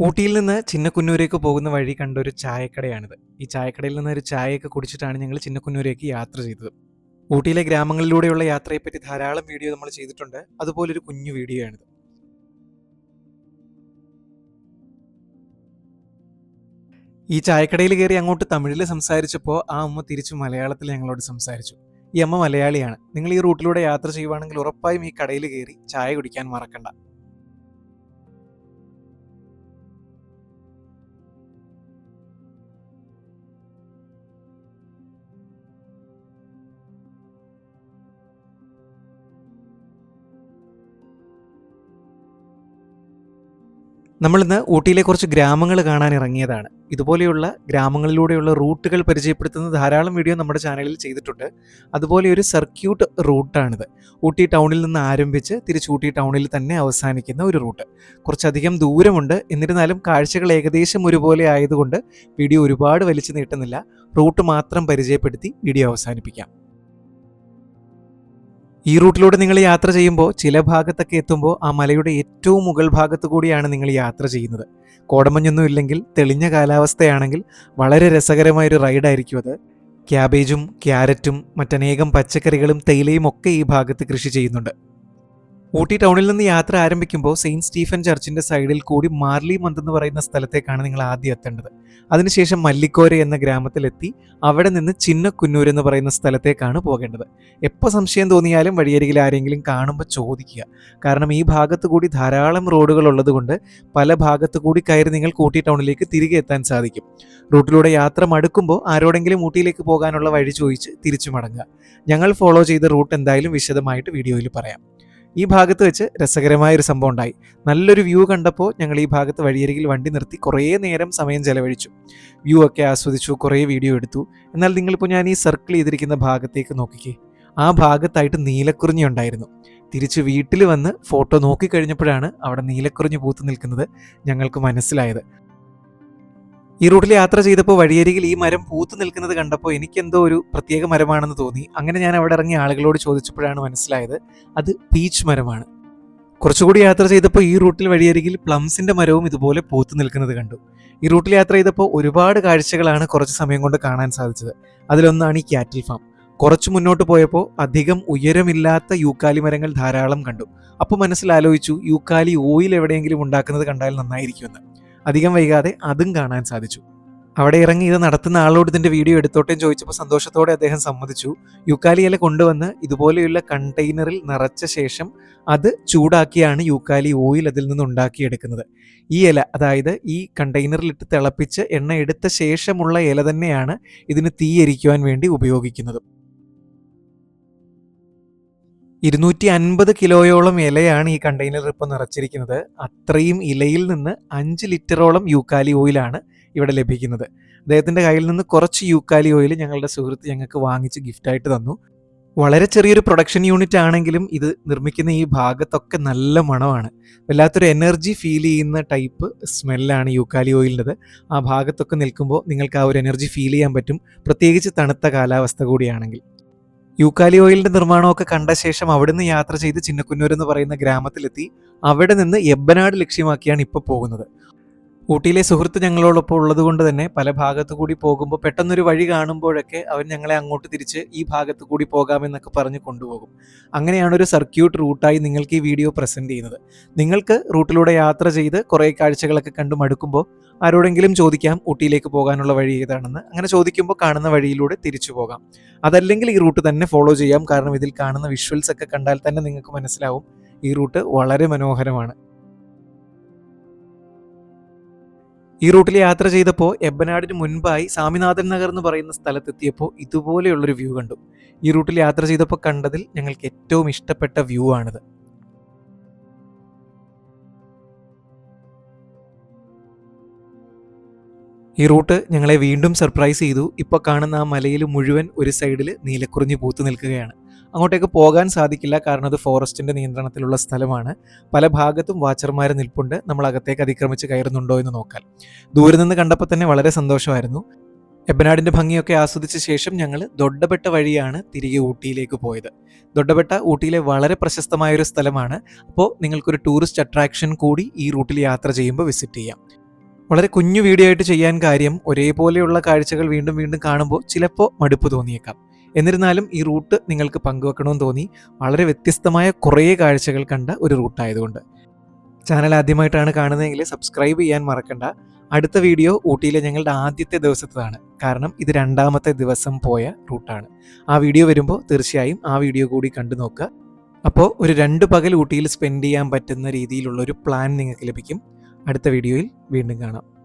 ഊട്ടിയിൽ നിന്ന് ചിന്നക്കുന്നൂരേക്ക് പോകുന്ന വഴി കണ്ട ഒരു ചായക്കടയാണിത്. ഈ ചായക്കടയിൽ നിന്ന് ഒരു ചായയൊക്കെ കുടിച്ചിട്ടാണ് ഞങ്ങൾ ചിന്നക്കുന്നൂരേക്ക് യാത്ര ചെയ്തത്. ഊട്ടിയിലെ ഗ്രാമങ്ങളിലൂടെയുള്ള യാത്രയെപ്പറ്റി ധാരാളം വീഡിയോ നമ്മൾ ചെയ്തിട്ടുണ്ട്. അതുപോലൊരു കുഞ്ഞു വീഡിയോ ആണിത് ഈ ചായക്കടയിൽ കയറി അങ്ങോട്ട് തമിഴിൽ സംസാരിച്ചപ്പോൾ ആ അമ്മ തിരിച്ചു മലയാളത്തിൽ ഞങ്ങളോട് സംസാരിച്ചു. ഈ അമ്മ മലയാളിയാണ്. നിങ്ങൾ ഈ റൂട്ടിലൂടെ യാത്ര ചെയ്യുവാണെങ്കിൽ ഉറപ്പായും ഈ കടയിൽ കയറി ചായ കുടിക്കാൻ മറക്കണ്ട. നമ്മളിന്ന് ഊട്ടിയിലെ കുറച്ച് ഗ്രാമങ്ങൾ കാണാൻ ഇറങ്ങിയതാണ്. ഇതുപോലെയുള്ള ഗ്രാമങ്ങളിലൂടെയുള്ള റൂട്ടുകൾ പരിചയപ്പെടുത്തുന്ന ധാരാളം വീഡിയോ നമ്മുടെ ചാനലിൽ ചെയ്തിട്ടുണ്ട്. അതുപോലെ ഒരു സർക്യൂട്ട് റൂട്ടാണിത്. ഊട്ടി ടൗണിൽ നിന്ന് ആരംഭിച്ച് തിരിച്ച് ഊട്ടി ടൗണിൽ തന്നെ അവസാനിക്കുന്ന ഒരു റൂട്ട്. കുറച്ചധികം ദൂരമുണ്ട്. എന്നിരുന്നാലും കാഴ്ചകൾ ഏകദേശം ഒരുപോലെ ആയതുകൊണ്ട് വീഡിയോ ഒരുപാട് വലിച്ചു നീട്ടുന്നില്ല. റൂട്ട് മാത്രം പരിചയപ്പെടുത്തി വീഡിയോ അവസാനിപ്പിക്കാം. ഈ റൂട്ടിലൂടെ നിങ്ങൾ യാത്ര ചെയ്യുമ്പോൾ ചില ഭാഗത്തൊക്കെ എത്തുമ്പോൾ ആ മലയുടെ ഏറ്റവും മുകൾ ഭാഗത്ത് കൂടിയാണ് നിങ്ങൾ യാത്ര ചെയ്യുന്നത്. കോടമഞ്ഞൊന്നും ഇല്ലെങ്കിൽ തെളിഞ്ഞ കാലാവസ്ഥയാണെങ്കിൽ വളരെ രസകരമായൊരു റൈഡായിരിക്കും അത്. ക്യാബേജും ക്യാരറ്റും മറ്റനേകം പച്ചക്കറികളും തേയിലയും ഒക്കെ ഈ ഭാഗത്ത് കൃഷി ചെയ്യുന്നുണ്ട്. ഊട്ടി ടൗണിൽ നിന്ന് യാത്ര ആരംഭിക്കുമ്പോൾ സെയിന്റ് സ്റ്റീഫൻ ചർച്ചിന്റെ സൈഡിൽ കൂടി മാർലി മന്ത് എന്ന് പറയുന്ന സ്ഥലത്തേക്കാണ് നിങ്ങൾ ആദ്യം എത്തേണ്ടത്. അതിനുശേഷം മല്ലിക്കോര എന്ന ഗ്രാമത്തിലെത്തി അവിടെ നിന്ന് ചിന്നക്കുന്നൂർ എന്ന് പറയുന്ന സ്ഥലത്തേക്കാണ് പോകേണ്ടത്. എപ്പോൾ സംശയം തോന്നിയാലും വഴിയരികിൽ ആരെങ്കിലും കാണുമ്പോൾ ചോദിക്കുക. കാരണം ഈ ഭാഗത്ത് കൂടി ധാരാളം റോഡുകൾ ഉള്ളതുകൊണ്ട് പല ഭാഗത്ത് കൂടി കയറി നിങ്ങൾ ഊട്ടി ടൗണിലേക്ക് തിരികെ എത്താൻ സാധിക്കും. റൂട്ടിലൂടെ യാത്ര മടുക്കുമ്പോൾ ആരോടെങ്കിലും ഊട്ടിയിലേക്ക് പോകാനുള്ള വഴി ചോദിച്ച് തിരിച്ചു മടങ്ങുക. ഞങ്ങൾ ഫോളോ ചെയ്ത റൂട്ട് എന്തായാലും വിശദമായിട്ട് വീഡിയോയിൽ പറയാം. ഈ ഭാഗത്ത് വെച്ച് രസകരമായ ഒരു സംഭവം ഉണ്ടായി. നല്ലൊരു വ്യൂ കണ്ടപ്പോൾ ഞങ്ങൾ ഈ ഭാഗത്ത് വഴിയരികിൽ വണ്ടി നിർത്തി കുറേ നേരം സമയം ചെലവഴിച്ചു. വ്യൂ ഒക്കെ ആസ്വദിച്ചു കുറേ വീഡിയോ എടുത്തു. എന്നാൽ നിങ്ങളിപ്പോൾ ഞാൻ ഈ സർക്കിൾ ചെയ്തിരിക്കുന്ന ഭാഗത്തേക്ക് നോക്കിക്കേ. ആ ഭാഗത്തായിട്ട് നീലക്കുറിഞ്ഞി ഉണ്ടായിരുന്നു. തിരിച്ച് വീട്ടിൽ വന്ന് ഫോട്ടോ നോക്കിക്കഴിഞ്ഞപ്പോഴാണ് അവിടെ നീലക്കുറിഞ്ഞി പൂത്തു നിൽക്കുന്നത് ഞങ്ങൾക്ക് മനസ്സിലായത്. ഈ റൂട്ടിൽ യാത്ര ചെയ്തപ്പോൾ വഴിയരികിൽ ഈ മരം പൂത്തു നിൽക്കുന്നത് കണ്ടപ്പോൾ എനിക്കെന്തോ ഒരു പ്രത്യേക മരമാണെന്ന് തോന്നി. അങ്ങനെ ഞാൻ അവിടെ ഇറങ്ങിയ ആളുകളോട് ചോദിച്ചപ്പോഴാണ് മനസ്സിലായത് അത് പീച്ച് മരമാണ്. കുറച്ചുകൂടി യാത്ര ചെയ്തപ്പോൾ ഈ റൂട്ടിൽ വഴിയരികിൽ പ്ലംസിന്റെ മരവും ഇതുപോലെ പൂത്തു നിൽക്കുന്നത് കണ്ടു. ഈ റൂട്ടിൽ യാത്ര ചെയ്തപ്പോൾ ഒരുപാട് കാഴ്ചകളാണ് കുറച്ച് സമയം കൊണ്ട് കാണാൻ സാധിച്ചത്. അതിലൊന്നാണ് ഈ ക്യാറ്റിൽ ഫാം. കുറച്ച് മുന്നോട്ട് പോയപ്പോൾ അധികം ഉയരമില്ലാത്ത യൂക്കാലി മരങ്ങൾ ധാരാളം കണ്ടു. അപ്പോൾ മനസ്സിലാലോചിച്ചു യൂക്കാലി ഓയിൽ എവിടെയെങ്കിലും ഉണ്ടാക്കുന്നത് കണ്ടാൽ നന്നായിരിക്കുമെന്ന്. അധികം വൈകാതെ അതും കാണാൻ സാധിച്ചു. അവിടെ ഇറങ്ങി ഇത് നടത്തുന്ന ആളോട് ഇതിന്റെ വീഡിയോ എടുത്തോട്ടെ ചോദിച്ചപ്പോൾ സന്തോഷത്തോടെ അദ്ദേഹം സമ്മതിച്ചു. യൂക്കാലി ഇല കൊണ്ടുവന്ന് ഇതുപോലെയുള്ള കണ്ടെയ്നറിൽ നിറച്ച ശേഷം അത് ചൂടാക്കിയാണ് യൂക്കാലി ഓയിൽ അതിൽ നിന്ന് ഉണ്ടാക്കിയെടുക്കുന്നത്. ഈ ഇല അതായത് ഈ കണ്ടെയ്നറിൽ ഇട്ട് തിളപ്പിച്ച് എണ്ണ എടുത്ത ശേഷമുള്ള ഇല തന്നെയാണ് ഇതിന് തീയരിക്കുവാൻ വേണ്ടി ഉപയോഗിക്കുന്നത്. ഇരുന്നൂറ്റി അൻപത് കിലോയോളം ഇലയാണ് ഈ കണ്ടെയ്നർ ഇപ്പോൾ നിറച്ചിരിക്കുന്നത്. അത്രയും ഇലയിൽ നിന്ന് അഞ്ച് ലിറ്ററോളം യൂക്കാലി ഓയിലാണ് ഇവിടെ ലഭിക്കുന്നത്. അദ്ദേഹത്തിന്റെ കയ്യിൽ നിന്ന് കുറച്ച് യൂക്കാലി ഓയിൽ ഞങ്ങളുടെ സുഹൃത്ത് ഞങ്ങൾക്ക് വാങ്ങിച്ച് ഗിഫ്റ്റായിട്ട് തന്നു. വളരെ ചെറിയൊരു പ്രൊഡക്ഷൻ യൂണിറ്റ് ആണെങ്കിലും ഇത് നിർമ്മിക്കുന്ന ഈ ഭാഗത്തൊക്കെ നല്ല മണമാണ്. വല്ലാത്തൊരു എനർജി ഫീൽ ചെയ്യുന്ന ടൈപ്പ് സ്മെല്ലാണ് യൂക്കാലി ഓയിലിന്റെത്. ആ ഭാഗത്തൊക്കെ നിൽക്കുമ്പോൾ നിങ്ങൾക്ക് ആ ഒരു എനർജി ഫീൽ ചെയ്യാൻ പറ്റും. പ്രത്യേകിച്ച് തണുത്ത കാലാവസ്ഥ കൂടിയാണെങ്കിൽ. യൂക്കാലി ഓയിലിന്റെ നിർമ്മാണമൊക്കെ കണ്ട ശേഷം അവിടുന്ന് യാത്ര ചെയ്ത് ചിന്നക്കുന്നൂർ എന്ന് പറയുന്ന ഗ്രാമത്തിലെത്തി. അവിടെ നിന്ന് എബ്ബനാട് ലക്ഷ്യമാക്കിയാണ് ഇപ്പോൾ പോകുന്നത്. ഊട്ടിയിലെ സുഹൃത്ത് ഞങ്ങളോടൊപ്പം ഉള്ളത് കൊണ്ട് തന്നെ പല ഭാഗത്തു കൂടി പോകുമ്പോൾ പെട്ടെന്നൊരു വഴി കാണുമ്പോഴൊക്കെ അവൻ ഞങ്ങളെ അങ്ങോട്ട് തിരിച്ച് ഈ ഭാഗത്ത് കൂടി പോകാമെന്നൊക്കെ പറഞ്ഞ് കൊണ്ടുപോകും. അങ്ങനെയാണ് ഒരു സർക്യൂട്ട് റൂട്ടായി നിങ്ങൾക്ക് ഈ വീഡിയോ പ്രസന്റ് ചെയ്യുന്നത്. നിങ്ങൾക്ക് റൂട്ടിലൂടെ യാത്ര ചെയ്ത് കുറേ കാഴ്ചകളൊക്കെ കണ്ടു മടുക്കുമ്പോൾ ആരോടെങ്കിലും ചോദിക്കാം ഊട്ടിയിലേക്ക് പോകാനുള്ള വഴി ഏതാണെന്ന്. അങ്ങനെ ചോദിക്കുമ്പോൾ കാണുന്ന വഴിയിലൂടെ തിരിച്ചു പോകാം. അതല്ലെങ്കിൽ ഈ റൂട്ട് തന്നെ ഫോളോ ചെയ്യാം. കാരണം ഇതിൽ കാണുന്ന വിഷ്വൽസ് ഒക്കെ കണ്ടാൽ തന്നെ നിങ്ങൾക്ക് മനസ്സിലാവും. ഈ റൂട്ട് വളരെ മനോഹരമാണ്. ഈ റൂട്ടിൽ യാത്ര ചെയ്തപ്പോൾ എബ്ബനാടിന് മുൻപായി സ്വാമിനാഥൻ നഗർ എന്ന് പറയുന്ന സ്ഥലത്തെത്തിയപ്പോൾ ഇതുപോലെയുള്ളൊരു വ്യൂ കണ്ടു. ഈ റൂട്ടിൽ യാത്ര ചെയ്തപ്പോൾ കണ്ടതിൽ ഞങ്ങൾക്ക് ഏറ്റവും ഇഷ്ടപ്പെട്ട വ്യൂ ആണിത്. ഈ റൂട്ട് ഞങ്ങളെ വീണ്ടും സർപ്രൈസ് ചെയ്തു. ഇപ്പോൾ കാണുന്ന ആ മലയിൽ മുഴുവൻ ഒരു സൈഡിൽ നീലക്കുറിഞ്ഞി പൂത്തു നിൽക്കുകയാണ്. അങ്ങോട്ടേക്ക് പോകാൻ സാധിക്കില്ല. കാരണം അത് ഫോറസ്റ്റിന്റെ നിയന്ത്രണത്തിലുള്ള സ്ഥലമാണ്. പല ഭാഗത്തും വാച്ചർമാർ നിൽപ്പുണ്ട്. നമ്മൾ അകത്തേക്ക് അതിക്രമിച്ച് കയറുന്നുണ്ടോ എന്ന് നോക്കാൻ ദൂരെ നിന്ന് കണ്ടപ്പോൾ തന്നെ വളരെ സന്തോഷമായിരുന്നു. എബനാടിന്റെ ഭംഗിയൊക്കെ ആസ്വദിച്ച ശേഷം ഞങ്ങൾ ദൊഡ്ഡപ്പെട്ട വഴിയാണ് തിരികെ ഊട്ടിയിലേക്ക് പോയത്. ദൊഡ്ഡപ്പെട്ട ഊട്ടിയിലെ വളരെ പ്രശസ്തമായൊരു സ്ഥലമാണ്. അപ്പോൾ നിങ്ങൾക്കൊരു ടൂറിസ്റ്റ് അട്രാക്ഷൻ കൂടി ഈ റൂട്ടിൽ യാത്ര ചെയ്യുമ്പോൾ വിസിറ്റ് ചെയ്യാം. വളരെ കുഞ്ഞു വീഡിയോ ആയിട്ട് ചെയ്യാൻ കാര്യം ഒരേപോലെയുള്ള കാഴ്ചകൾ വീണ്ടും വീണ്ടും കാണുമ്പോൾ ചിലപ്പോൾ മടുപ്പ് തോന്നിയേക്കാം. എന്നിരുന്നാലും ഈ റൂട്ട് നിങ്ങൾക്ക് പങ്കുവെക്കണമെന്ന് തോന്നി വളരെ വ്യത്യസ്തമായ കുറേ കാഴ്ചകൾ കണ്ട ഒരു റൂട്ടായതുകൊണ്ട്. ചാനൽ ആദ്യമായിട്ടാണ് കാണുന്നതെങ്കിൽ സബ്സ്ക്രൈബ് ചെയ്യാൻ മറക്കണ്ട. അടുത്ത വീഡിയോ ഊട്ടിയിലെ ഞങ്ങളുടെ ആദ്യത്തെ ദിവസത്തതാണ് കാരണം ഇത് രണ്ടാമത്തെ ദിവസം പോയ റൂട്ടാണ്. ആ വീഡിയോ വരുമ്പോൾ തീർച്ചയായും ആ വീഡിയോ കൂടി കണ്ടു നോക്കുക. അപ്പോൾ ഒരു രണ്ട് പകൽ ഊട്ടിയിൽ സ്പെൻഡ് ചെയ്യാൻ പറ്റുന്ന രീതിയിലുള്ള ഒരു പ്ലാൻ നിങ്ങൾക്ക് ലഭിക്കും. അടുത്ത വീഡിയോയിൽ വീണ്ടും കാണാം.